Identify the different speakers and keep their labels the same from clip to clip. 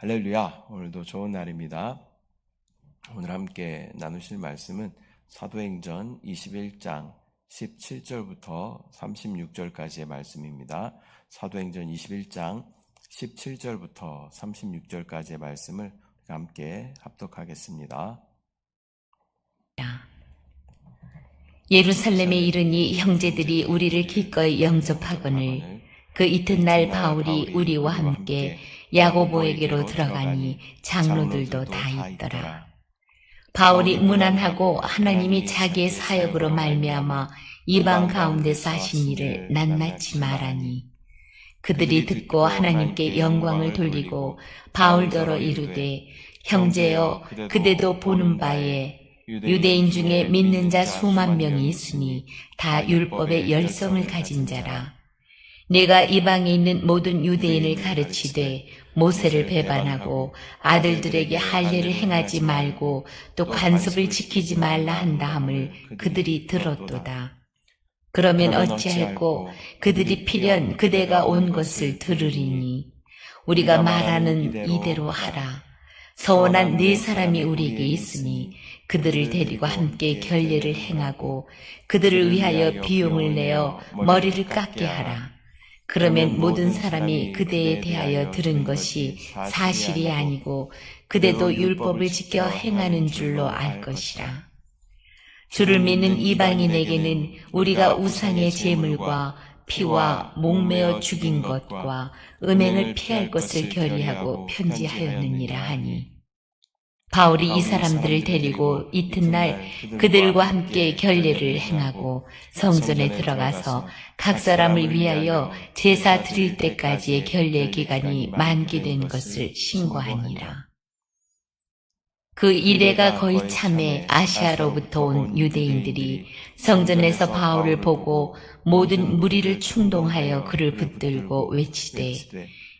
Speaker 1: 할렐루야. 오늘도 좋은 날입니다. 오늘 함께 나누실 말씀은 사도행전 21장 17절부터 36절까지의 말씀입니다. 사도행전 21장 17절부터 36절까지의 말씀을 함께 합독하겠습니다.
Speaker 2: 예루살렘에 이르니 형제들이 우리를 기꺼이 영접하거늘 그 이튿날 바울이 우리와 함께 야고보에게로 들어가니 장로들도 다 있더라. 바울이 무난하고 하나님이 자기의 사역으로 말미암아 이방 가운데서 하신 일을 낱낱이 말하니 그들이 듣고 하나님께 영광을 돌리고 바울더러 이르되 형제여 그대도 보는 바에 유대인 중에 믿는 자 수만 명이 있으니 다 율법의 열성을 가진 자라. 내가 이방에 있는 모든 유대인을 가르치되 모세를 배반하고 아들들에게 할례를 행하지 말고 또 관습을 지키지 말라 한다 함을 그들이 들었도다. 그러면 어찌할꼬 그들이 필연 그대가 온 것을 들으리니 우리가 말하는 이대로 하라. 서원한 네 사람이 우리에게 있으니 그들을 데리고 함께 결례를 행하고 그들을 위하여 비용을 내어 머리를 깎게 하라. 그러면 모든 사람이 그대에 대하여 들은 것이 사실이 아니고 그대도 율법을 지켜 행하는 줄로 알 것이라. 주를 믿는 이방인에게는 우리가 우상의 제물과 피와 목매어 죽인 것과 음행을 피할 것을 결의하고 편지하였느니라 하니 바울이 이 사람들을 데리고 이튿날 그들과 함께 결례를 행하고 성전에 들어가서 각 사람을 위하여 제사 드릴 때까지의 결례 기간이 만기된 것을 신고하니라. 그 이래가 거의 참에 아시아로부터 온 유대인들이 성전에서 바울을 보고 모든 무리를 충동하여 그를 붙들고 외치되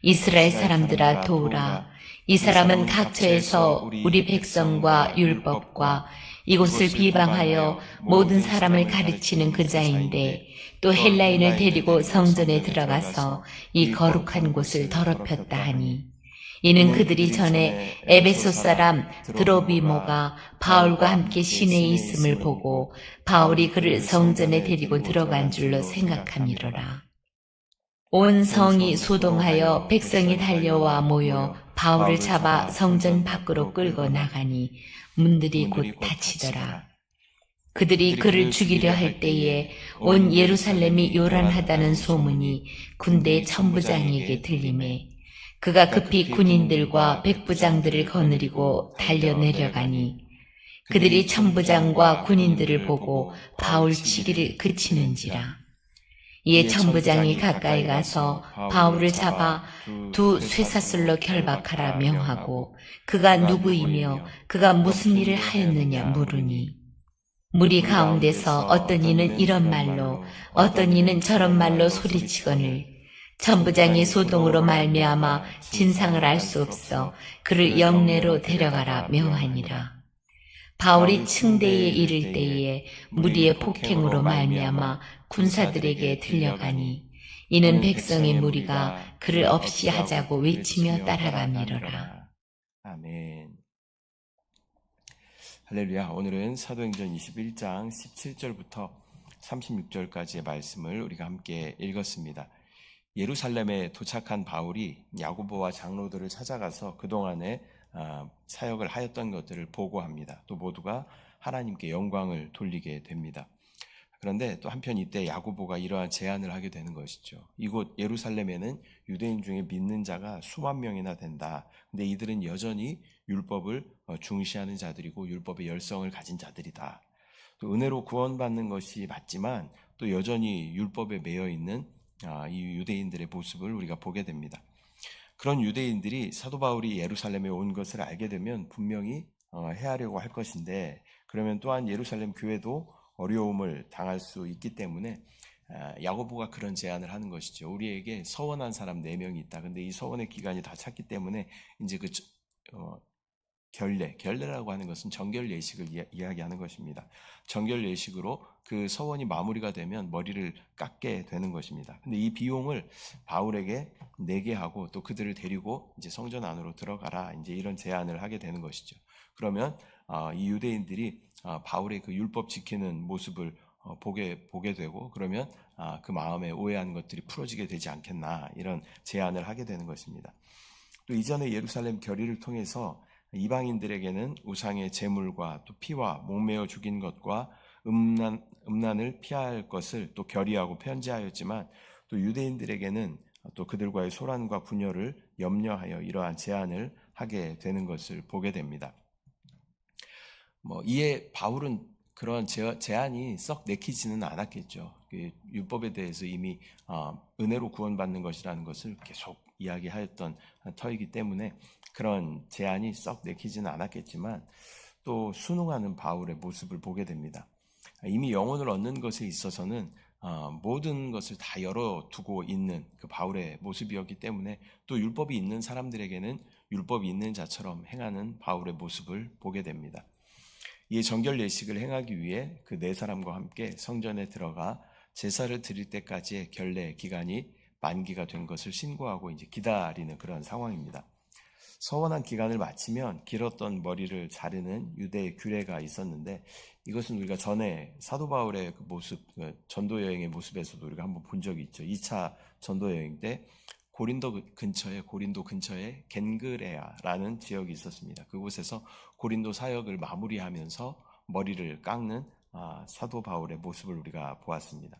Speaker 2: 이스라엘 사람들아 도우라 이 사람은 각처에서 우리 백성과 율법과 이곳을 비방하여 모든 사람을 가르치는 그자인데 또 헬라인을 데리고 성전에 들어가서 이 거룩한 곳을 더럽혔다 하니 이는 그들이 전에 에베소 사람 드로비모가 바울과 함께 시내에 있음을 보고 바울이 그를 성전에 데리고 들어간 줄로 생각함이로라. 온 성이 소동하여 백성이 달려와 모여 바울을 잡아 성전 밖으로 끌고 나가니 문들이 곧 닫히더라. 그들이 그를 죽이려 할 때에 온 예루살렘이 요란하다는 소문이 군대 천부장에게 들림에 그가 급히 군인들과 백부장들을 거느리고 달려 내려가니 그들이 천부장과 군인들을 보고 바울 치기를 그치는지라. 이에 천부장이 가까이 가서 바울을 잡아 두 쇠사슬로 결박하라 명하고 그가 누구이며 그가 무슨 일을 하였느냐 물으니 무리 가운데서 어떤 이는 이런 말로 어떤 이는 저런 말로 소리치거늘 천부장이 소동으로 말미암아 진상을 알 수 없어 그를 영내로 데려가라 명하니라. 바울이 층대에 이를 때에 무리의 폭행으로 말미암아 군사들에게 들려가니 이는 백성의 무리가 그를 없이 하자고 외치며 따라가미로라.
Speaker 1: 아멘. 할렐루야. 오늘은 사도행전 21장 17절부터 36절까지의 말씀을 우리가 함께 읽었습니다. 예루살렘에 도착한 바울이 야고보와 장로들을 찾아가서 그동안에 아, 사역을 하였던 것들을 보고합니다. 또 모두가 하나님께 영광을 돌리게 됩니다. 그런데 또 한편 이때 야고보가 이러한 제안을 하게 되는 것이죠. 이곳 예루살렘에는 유대인 중에 믿는 자가 수만 명이나 된다. 근데 이들은 여전히 율법을 어, 중시하는 자들이고 율법의 열성을 가진 자들이다. 또 은혜로 구원받는 것이 맞지만 또 여전히 율법에 매여 있는 아, 이 유대인들의 모습을 우리가 보게 됩니다. 그런 유대인들이 사도 바울이 예루살렘에 온 것을 알게 되면 분명히 어, 해하려고 할 것인데 그러면 또한 예루살렘 교회도 어려움을 당할 수 있기 때문에 아, 야고보가 그런 제안을 하는 것이죠. 우리에게 서원한 사람 4명이 있다. 근데 이 서원의 기간이 다 찼기 때문에 이제 그 어, 결례, 결례라고 하는 것은 정결 예식을 이야기하는 것입니다. 정결 예식으로 그 서원이 마무리가 되면 머리를 깎게 되는 것입니다. 근데 이 비용을 바울에게 내게 하고 또 그들을 데리고 이제 성전 안으로 들어가라 이제 이런 제안을 하게 되는 것이죠. 그러면 어, 이 유대인들이 어, 바울의 그 율법 지키는 모습을 어, 보게 보게 되고 그러면 아, 그 마음에 오해한 것들이 풀어지게 되지 않겠나 이런 제안을 하게 되는 것입니다. 또 이전에 예루살렘 결의를 통해서 이방인들에게는 우상의 제물과 또 피와 목매어 죽인 것과 음란, 음란을 피할 것을 또 결의하고 편지하였지만 또 유대인들에게는 또 그들과의 소란과 분열을 염려하여 이러한 제안을 하게 되는 것을 보게 됩니다. 뭐 이에 바울은 그런 제- 제안이 썩 내키지는 않았겠죠. 그 율법에 대해서 이미 어, 은혜로 구원받는 것이라는 것을 계속 이야기하였던 터이기 때문에 그런 제안이 썩 내키지는 않았겠지만 또 순응하는 바울의 모습을 보게 됩니다. 이미 영혼을 얻는 것에 있어서는 어, 모든 것을 다 열어두고 있는 그 바울의 모습이었기 때문에 또 율법이 있는 사람들에게는 율법이 있는 자처럼 행하는 바울의 모습을 보게 됩니다. 이 정결 예식을 행하기 위해 그 네 사람과 함께 성전에 들어가 제사를 드릴 때까지의 결례 기간이 만기가 된 것을 신고하고 이제 기다리는 그런 상황입니다. 서원한 기간을 마치면 길었던 머리를 자르는 유대의 규례가 있었는데 이것은 우리가 전에 사도 바울의 그 모습, 그 전도 여행의 모습에서도 우리가 한번 본 적이 있죠. 2차 전도 여행 때 고린도 근처에 고린도 근처에 겐그레아라는 지역이 있었습니다. 그곳에서 고린도 사역을 마무리하면서 머리를 깎는 아, 사도 바울의 모습을 우리가 보았습니다.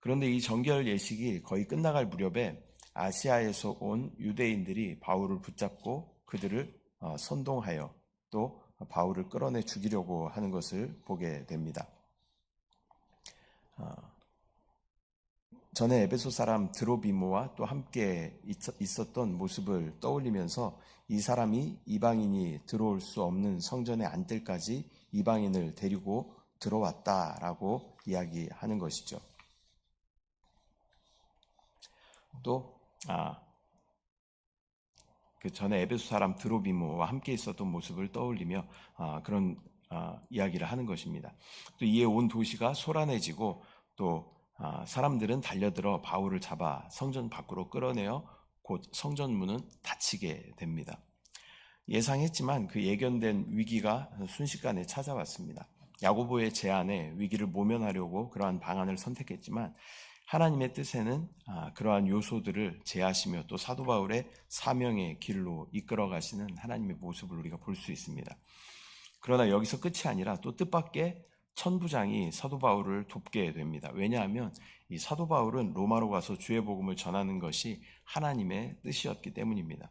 Speaker 1: 그런데 이 정결 예식이 거의 끝나갈 무렵에 아시아에서 온 유대인들이 바울을 붙잡고 그들을 어, 선동하여 또 바울을 끌어내 죽이려고 하는 것을 보게 됩니다. 어, 전에 에베소 사람 드로비모와 또 함께 있- 있었던 모습을 떠올리면서 이 사람이 이방인이 들어올 수 없는 성전의 안뜰까지 이방인을 데리고 들어왔다라고 이야기하는 것이죠. 또, 아, 그 전에 에베소 사람 드로비모와 함께 있었던 모습을 떠올리며 아, 그런 아, 이야기를 하는 것입니다. 또 이에 온 도시가 소란해지고 또 아, 사람들은 달려들어 바울을 잡아 성전 밖으로 끌어내어 곧 성전 문은 닫히게 됩니다. 예상했지만 그 예견된 위기가 순식간에 찾아왔습니다. 야고보의 제안에 위기를 모면하려고 그러한 방안을 선택했지만 하나님의 뜻에는 아, 그러한 요소들을 제하시며 또 사도 바울의 사명의 길로 이끌어 가시는 하나님의 모습을 우리가 볼 수 있습니다. 그러나 여기서 끝이 아니라 또 뜻밖의 천부장이 사도 바울을 돕게 됩니다. 왜냐하면 이 사도 바울은 로마로 가서 주의 복음을 전하는 것이 하나님의 뜻이었기 때문입니다.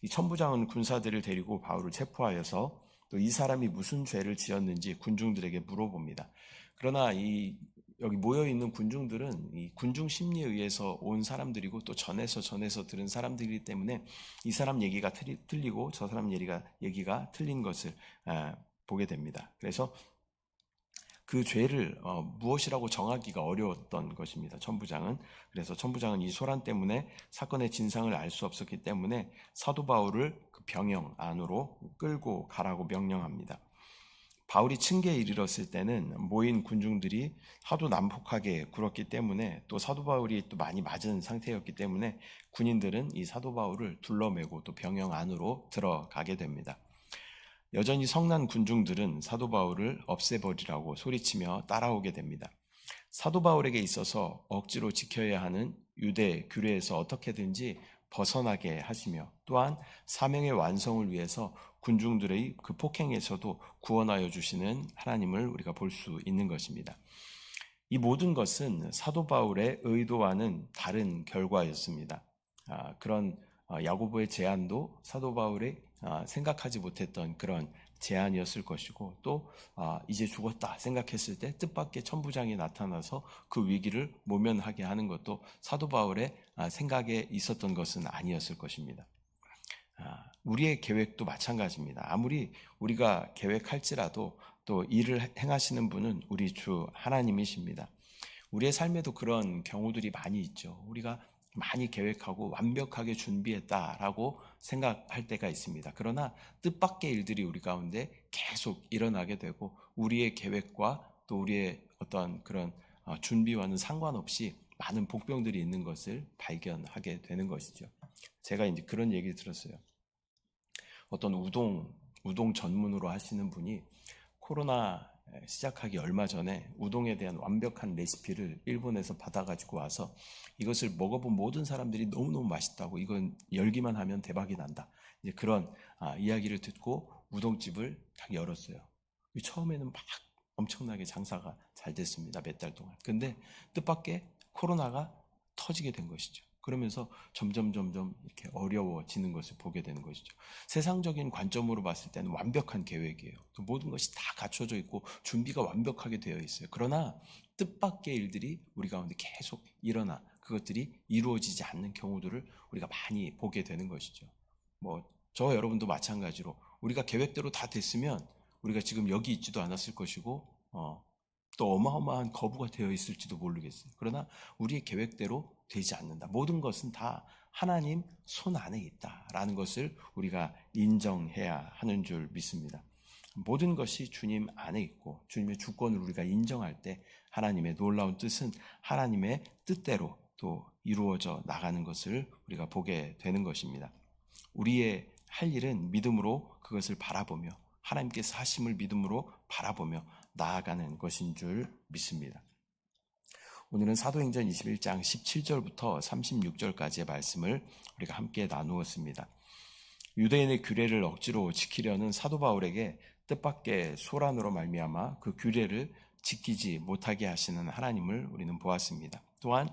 Speaker 1: 이 천부장은 군사들을 데리고 바울을 체포하여서 또 이 사람이 무슨 죄를 지었는지 군중들에게 물어봅니다. 그러나 이 여기 모여 있는 군중들은 이 군중 심리에 의해서 온 사람들이고 또 전에서 전에서 들은 사람들이기 때문에 이 사람 얘기가 틀리, 틀리고 저 사람 얘기가 얘기가 틀린 것을 아, 보게 됩니다. 그래서 그 죄를 어, 무엇이라고 정하기가 어려웠던 것입니다. 천부장은 그래서 천부장은 이 소란 때문에 사건의 진상을 알 수 없었기 때문에 사도 바울을 그 병영 안으로 끌고 가라고 명령합니다. 바울이 층계에 이르렀을 때는 모인 군중들이 하도 난폭하게 굴었기 때문에 또 사도 바울이 또 많이 맞은 상태였기 때문에 군인들은 이 사도 바울을 둘러매고 또 병영 안으로 들어가게 됩니다. 여전히 성난 군중들은 사도 바울을 없애버리라고 소리치며 따라오게 됩니다. 사도 바울에게 있어서 억지로 지켜야 하는 유대 규례에서 어떻게든지 벗어나게 하시며 또한 사명의 완성을 위해서 군중들의 그 폭행에서도 구원하여 주시는 하나님을 우리가 볼 수 있는 것입니다. 이 모든 것은 사도 바울의 의도와는 다른 결과였습니다. 아, 그런 어, 야고보의 제안도 사도 바울의 아, 생각하지 못했던 그런 제안이었을 것이고 또 아, 이제 죽었다 생각했을 때 뜻밖의 천부장이 나타나서 그 위기를 모면하게 하는 것도 사도 바울의 아, 생각에 있었던 것은 아니었을 것입니다. 아, 우리의 계획도 마찬가지입니다. 아무리 우리가 계획할지라도 또 일을 행하시는 분은 우리 주 하나님이십니다. 우리의 삶에도 그런 경우들이 많이 있죠. 우리가 많이 계획하고 완벽하게 준비했다라고 생각할 때가 있습니다. 그러나 뜻밖의 일들이 우리 가운데 계속 일어나게 되고 우리의 계획과 또 우리의 어떤 그런 어, 준비와는 상관없이 많은 복병들이 있는 것을 발견하게 되는 것이죠. 제가 이제 그런 얘기 들었어요. 어떤 우동 우동 전문으로 하시는 분이 코로나 시작하기 얼마 전에 우동에 대한 완벽한 레시피를 일본에서 받아가지고 와서 이것을 먹어본 모든 사람들이 너무너무 맛있다고 이건 열기만 하면 대박이 난다. 이제 그런 아, 이야기를 듣고 우동집을 딱 열었어요. 처음에는 막 엄청나게 장사가 잘 됐습니다. 몇 달 동안. 근데 뜻밖의 코로나가 터지게 된 것이죠. 그러면서 점점 점점 이렇게 어려워지는 것을 보게 되는 것이죠. 세상적인 관점으로 봤을 때는 완벽한 계획이에요. 또 모든 것이 다 갖춰져 있고 준비가 완벽하게 되어 있어요. 그러나 뜻밖의 일들이 우리 가운데 계속 일어나 그것들이 이루어지지 않는 경우들을 우리가 많이 보게 되는 것이죠. 뭐 저 여러분도 마찬가지로 우리가 계획대로 다 됐으면 우리가 지금 여기 있지도 않았을 것이고 어, 또 어마어마한 거부가 되어 있을지도 모르겠어요. 그러나 우리의 계획대로 되지 않는다. 모든 것은 다 하나님 손 안에 있다라는 것을 우리가 인정해야 하는 줄 믿습니다. 모든 것이 주님 안에 있고 주님의 주권을 우리가 인정할 때 하나님의 놀라운 뜻은 하나님의 뜻대로 또 이루어져 나가는 것을 우리가 보게 되는 것입니다. 우리의 할 일은 믿음으로 그것을 바라보며 하나님께서 하심을 믿음으로 바라보며 나아가는 것인 줄 믿습니다. 오늘은 사도행전 21장 17절부터 36절까지의 말씀을 우리가 함께 나누었습니다. 유대인의 규례를 억지로 지키려는 사도 바울에게 뜻밖의 소란으로 말미암아 그 규례를 지키지 못하게 하시는 하나님을 우리는 보았습니다. 또한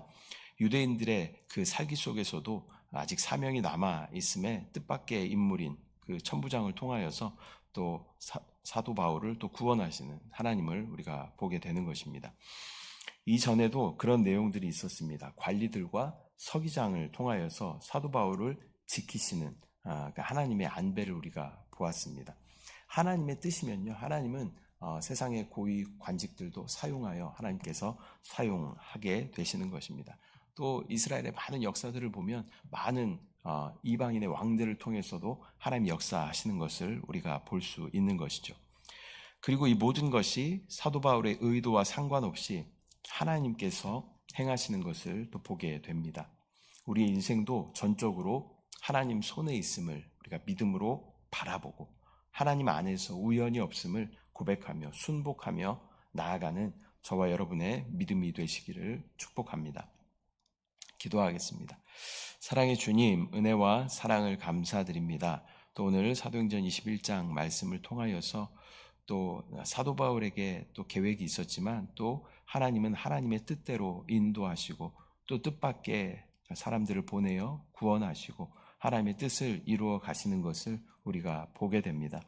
Speaker 1: 유대인들의 그 살기 속에서도 아직 사명이 남아 있음에 뜻밖의 인물인 그 천부장을 통하여서 또 사, 도 바울을 또 구원하시는 하나님을 우리가 보게 되는 것입니다. 이전에도 그런 내용들이 있었습니다. 관리들과 서기장을 통하여서 사도 바울을 지키시는 아, 그 하나님의 안배를 우리가 보았습니다. 하나님의 뜻이면요. 하나님은 어, 세상의 고위 관직들도 사용하여 하나님께서 사용하게 되시는 것입니다. 또 이스라엘의 많은 역사들을 보면 많은 어, 이방인의 왕들을 통해서도 하나님 역사하시는 것을 우리가 볼 수 있는 것이죠. 그리고 이 모든 것이 사도 바울의 의도와 상관없이 하나님께서 행하시는 것을 또 보게 됩니다. 우리의 인생도 전적으로 하나님 손에 있음을 우리가 믿음으로 바라보고 하나님 안에서 우연이 없음을 고백하며 순복하며 나아가는 저와 여러분의 믿음이 되시기를 축복합니다. 기도하겠습니다. 사랑의 주님, 은혜와 사랑을 감사드립니다. 또 오늘 사도행전 21장 말씀을 통하여서 또 사도 바울에게 또 계획이 있었지만 또 하나님은 하나님의 뜻대로 인도하시고 또 뜻밖의 사람들을 보내어 구원하시고 하나님의 뜻을 이루어 가시는 것을 우리가 보게 됩니다.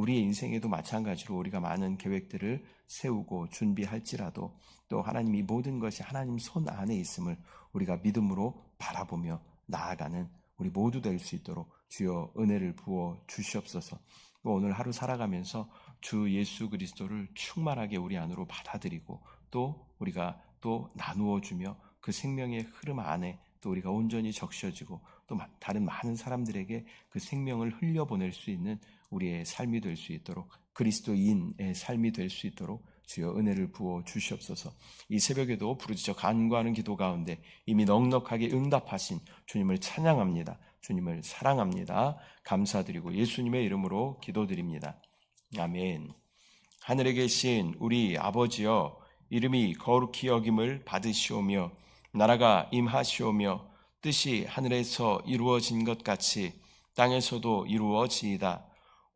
Speaker 1: 우리의 인생에도 마찬가지로 우리가 많은 계획들을 세우고 준비할지라도 또 하나님 이 모든 것이 하나님 손 안에 있음을 우리가 믿음으로 바라보며 나아가는 우리 모두 될 수 있도록 주여 은혜를 부어 주시옵소서. 오늘 하루 살아가면서 주 예수 그리스도를 충만하게 우리 안으로 받아들이고 또 우리가 또 나누어 주며 그 생명의 흐름 안에 또 우리가 온전히 적셔지고 또 다른 많은 사람들에게 그 생명을 흘려보낼 수 있는 우리의 삶이 될 수 있도록 그리스도인의 삶이 될 수 있도록 주여 은혜를 부어 주시옵소서. 이 새벽에도 부르짖어 간구하는 기도 가운데 이미 넉넉하게 응답하신 주님을 찬양합니다. 주님을 사랑합니다. 감사드리고 예수님의 이름으로 기도드립니다. 아멘. 하늘에 계신 우리 아버지여 이름이 거룩히 여김을 받으시오며 나라가 임하시오며 뜻이 하늘에서 이루어진 것 같이 땅에서도 이루어지이다.